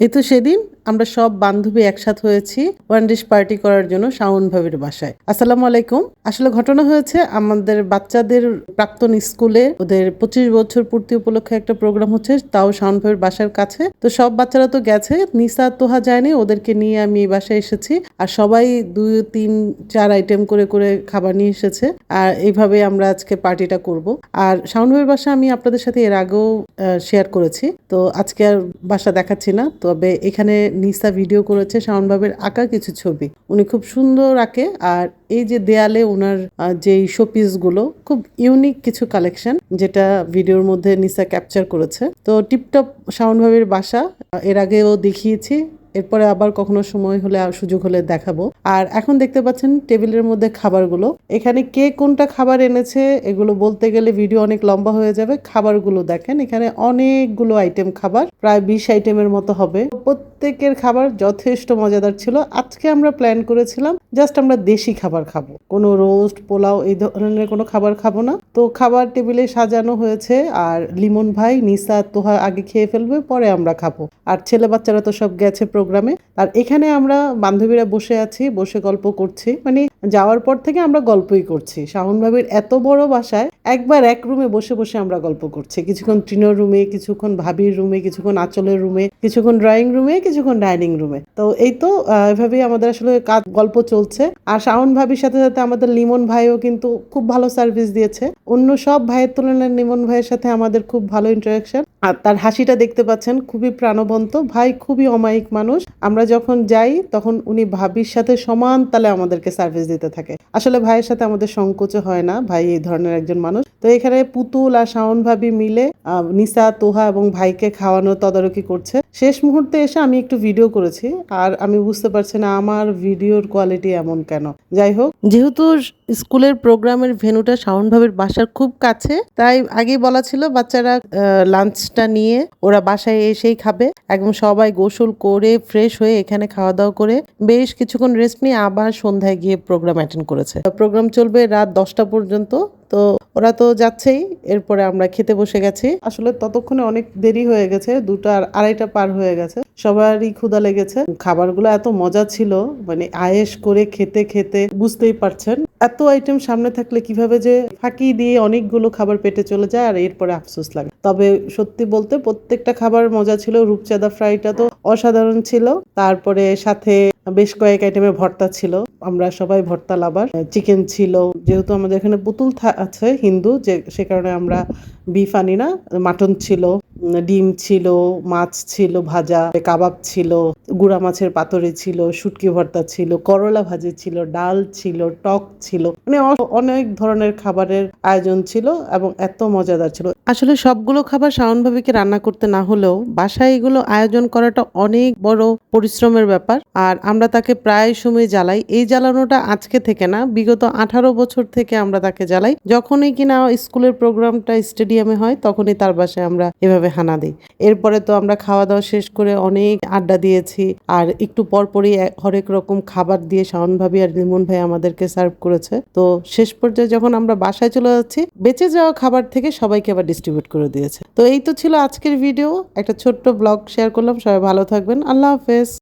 এই তো সেদিন আমরা সব বান্ধবী একসাথ হয়েছি ওয়ান ডিশ পার্টি করার জন্য শাওন ভাবির বাসায়। আসসালামু আলাইকুম। আসলে ঘটনা হয়েছে, আমাদের বাচ্চাদের প্রাক্তন স্কুলে ওদের পঁচিশ বছর পূর্তি উপলক্ষে একটা প্রোগ্রাম হচ্ছে, তাও শাওন ভাবির বাসার কাছে। তো সব বাচ্চারা তো গেছে, নিসা তোহা যায়নি, ওদেরকে নিয়ে আমি এই বাসায় এসেছি। আর সবাই দুই, তিন, চার আইটেম করে করে খাবার নিয়ে এসেছে। আর এইভাবে আমরা আজকে পার্টিটা করব। আর শাওন ভাবির বাসা আমি আপনাদের সাথে এর আগেও শেয়ার করেছি। তো আজকে আর বাসা দেখাচ্ছি না। তবে এখানে নিসা ভিডিও করেছে শাওনবাবের আঁকা কিছু ছবি। উনি খুব সুন্দর আঁকে আর এই যে দেয়ালে ওনার যেই শোপিসগুলো, খুব ইউনিক কিছু কালেকশন যেটা ভিডিওর মধ্যে নিসা ক্যাপচার করেছে। তো টিপটপ শাওনভাবের বাসা এর আগেও দেখিয়েছি। এরপরে আবার কখনো সময় হলে সুযোগ হলে দেখাবো। আর এখন দেখতে পাচ্ছেন টেবিলের মধ্যে খাবারগুলো। এখানে কে কোনটা খাবার এনেছে এগুলো বলতে গেলে ভিডিও অনেক লম্বা হয়ে যাবে। খাবারগুলো দেখেন, এখানে অনেকগুলো আইটেম খাবার, প্রায় বিশ আইটেমের মতো হবে। প্রত্যেকের খাবার যথেষ্ট মজাদার ছিল। আজকে আমরা প্ল্যান করেছিলাম জাস্ট আমরা দেশি খাবার খাব। কোনো রোস্ট পোলাও এই ধরনের কোনো খাবার খাব না। তো খাবার টেবিলে সাজানো হয়েছে আর লিমন ভাই, নিসা, তোহা আগে খেয়ে ফেলবে, পরে আমরা খাব। আর ছেলে বাচ্চারা তো সব গেছে প্রোগ্রামে আর এখানে আমরা বান্ধবীরা বসে আছি, বসে গল্প করছি। মানে যাওয়ার পর থেকে আমরা গল্পই করছি। শাহন ভাবির এত বড় বাসায় একবার এক রুমে বসে বসে আমরা গল্প করছি। কিছুক্ষণ টিনোর রুমে কিছুক্ষণ ভাবির রুমে কিছুক্ষণ আঁচলের রুমে কিছুক্ষণ ড্রয়িং রুমে কিছুক্ষণ ডাইনিং রুমে তো এই তো এভাবেই আমাদের আসলে কাজ, গল্প চলছে। আর শাওন ভাবির সাথে সাথে আমাদের লিমন ভাইও কিন্তু খুব ভালো সার্ভিস দিয়েছে। অন্য সব ভাইয়ের তুলনায় লিমন ভাইয়ের সাথে আমাদের খুব ভালো ইন্টারাকশন আর তার হাসিটা দেখতে পাচ্ছেন, খুবই প্রাণবন্ত। ভাই খুবই অমায়িক মানুষ। আমরা যখন যাই, তখন উনি ভাবির সাথে সমান তালে আমাদেরকে সার্ভিস দিতে থাকে। আসলে ভাইয়ের সাথে আমাদের সংকোচ হয় না। ভাই এই ধরনের একজন মানুষ। তো এখানে পুতুল আর শাওন ভাবি মিলে নিসা, তোহা এবং ভাইকে খাওয়ানো তদারকি করছে। শেষ মুহূর্তে এসে আমি একটু ভিডিও করেছি আর আমি বুঝতে পারছি না আমার ভিডিওর কোয়ালিটি এমন কেন। যাই হোক, যেহেতু স্কুলের প্রোগ্রামের ভেনুটা শাওন ভাবির বাসার খুব কাছে, তাই আগেই বলা ছিল বাচ্চারা লাঞ্চটা নিয়ে ওরা বাসায় এসেই খাবে। একদম সবাই গোসল করে ফ্রেশ হয়ে এখানে খাওয়া দাওয়া করে বেশ কিছুক্ষণ রেস্ট নিয়ে আবার সন্ধ্যায় গিয়ে প্রোগ্রাম অ্যাটেন্ড করেছে। প্রোগ্রাম চলবে রাত দশটা পর্যন্ত। তো ওরা তো যাচ্ছেই, এরপরে আমরা খেতে বসে গেছি। আসলে ততক্ষণে অনেক দেরি হয়ে গেছে, দুটো আর আড়াইটা পার হয়ে গেছে। সবারই ক্ষুধা লেগেছে। খাবারগুলো এত মজা ছিল মানে আয়েস করে খেতে খেতে বুঝতেই পারছেন। এত আইটেম সামনে থাকলে কীভাবে যে ফাঁকি দিয়ে অনেকগুলো খাবার পেটে চলে যায়, আর এরপরে আফসোস লাগে। তবে সত্যি বলতে প্রত্যেকটা খাবার মজা ছিল। রূপচাঁদা ফ্রাইটা তো অসাধারণ ছিল। তারপরে সাথে বেশ কয়েক আইটেমে ভর্তা ছিল। আমরা সবাই ভর্তা লাভার চিকেন ছিল। যেহেতু আমাদের এখানে পুতুল আছে, হিন্দু, যে, সে কারণে আমরা বিফ আনি না, মাটন ছিল, ডিম ছিল, মাছ ছিল, ভাজা, কাবাব ছিল, গুড়া মাছের পাতুরি ছিল, শুটকি ভর্তা ছিল, করলা ভাজি ছিল, ডাল ছিল, টক ছিল। মানে অনেক ধরনের খাবারের আয়োজন ছিল এবং এত মজাদার ছিল। আসলে সবগুলো খাবার শাওন রান্না করতে না হলেও বাসায় এগুলো আয়োজন করাটা অনেক বড় পরিশ্রমের ব্যাপার। আর আমরা তাকে প্রায় সময় জ্বালাই। এই জ্বালানোটা আজকে থেকে না, বিগত আঠারো বছর থেকে আমরা তাকে জ্বালাই। যখনই কিনা স্কুলের প্রোগ্রামটা স্টেডিয়ামে হয়, তখনই তার বাসায় আমরা এভাবে হানা দিই। এরপরে তো আমরা খাওয়া দাওয়া শেষ করে অনেক আড্ডা দিয়েছি, আর একটু পরপরই হরেক রকম খাবার দিয়ে শাওন ভাবি আর লিমন ভাই আমাদেরকে সার্ভ করেছে। তো শেষ পর্যায়ে যখন আমরা বাসায় চলে যাচ্ছি, বেঁচে যাওয়া খাবার থেকে সবাইকে আবার ডিস্ট্রিবিউট করে দিয়েছে। তো এই তো ছিল আজকের ভিডিও একটা ছোট্ট ব্লগ শেয়ার করলাম, সবাই ভালো থাকবেন, আল্লাহ হাফেজ।